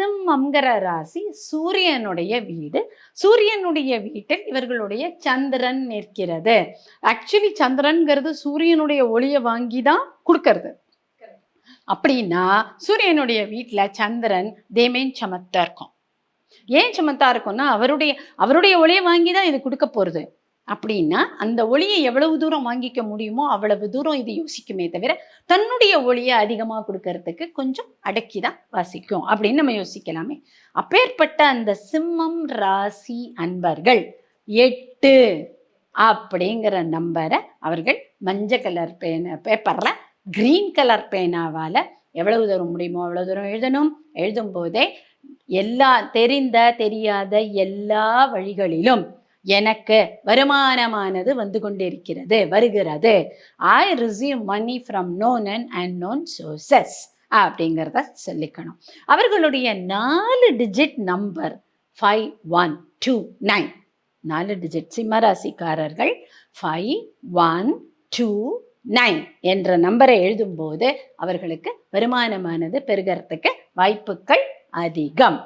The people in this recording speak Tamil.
சிம்மம்ங்கிற ராசி சூரியனுடைய வீடு. சூரியனுடைய வீட்டில் இவர்களுடைய சந்திரன் நிற்கிறது. ஆக்சுவலி சந்திரன்கிறது சூரியனுடைய ஒளியை வாங்கி தான் கொடுக்கறது. அப்படின்னா சூரியனுடைய வீட்டில் சந்திரன் தேமேன் சமத்தா இருக்கும். ஏன் சமத்தா இருக்கும்னா அவருடைய அவருடைய ஒளியை வாங்கி தான் இது கொடுக்க போகிறது அப்படின்னா அந்த ஒளியை எவ்வளவு தூரம் வாங்கிக்க முடியுமோ அவ்வளவு தூரம் இது யோசிக்குமே தவிர தன்னுடைய ஒளியை அதிகமாக கொடுக்கறதுக்கு கொஞ்சம் அடக்கி தான் வாசிக்கும் அப்படின்னு நம்ம யோசிக்கலாமே. அப்பேற்பட்ட அந்த சிம்மம் ராசி அன்பர்கள் எட்டு அப்படிங்கிற நம்பரை அவர்கள் மஞ்சள் கலர் பேன பேப்பரில் க்ரீன் கலர் பேனாவால் எவ்வளவு தூரம் முடியுமோ அவ்வளோ தூரம் எழுதணும். எழுதும் போதே எல்லா தெரிந்த தெரியாத எல்லா வழிகளிலும் எனக்கு வருமானமானது வந்து கொண்டிருக்கிறது வருகிறது. I receive money from known and and known sources அப்படிங்கிறத சொல்லிக்கணும். அவர்களுடைய நாலு digit number five one two nine நாலு டிஜிட் சிம்மராசிக்காரர்கள் ஃபைவ் ஒன் டூ நைன் என்ற நம்பரை எழுதும்போது அவர்களுக்கு வருமானமானது பெருகிறதுக்கு வாய்ப்புகள் அதிகம்.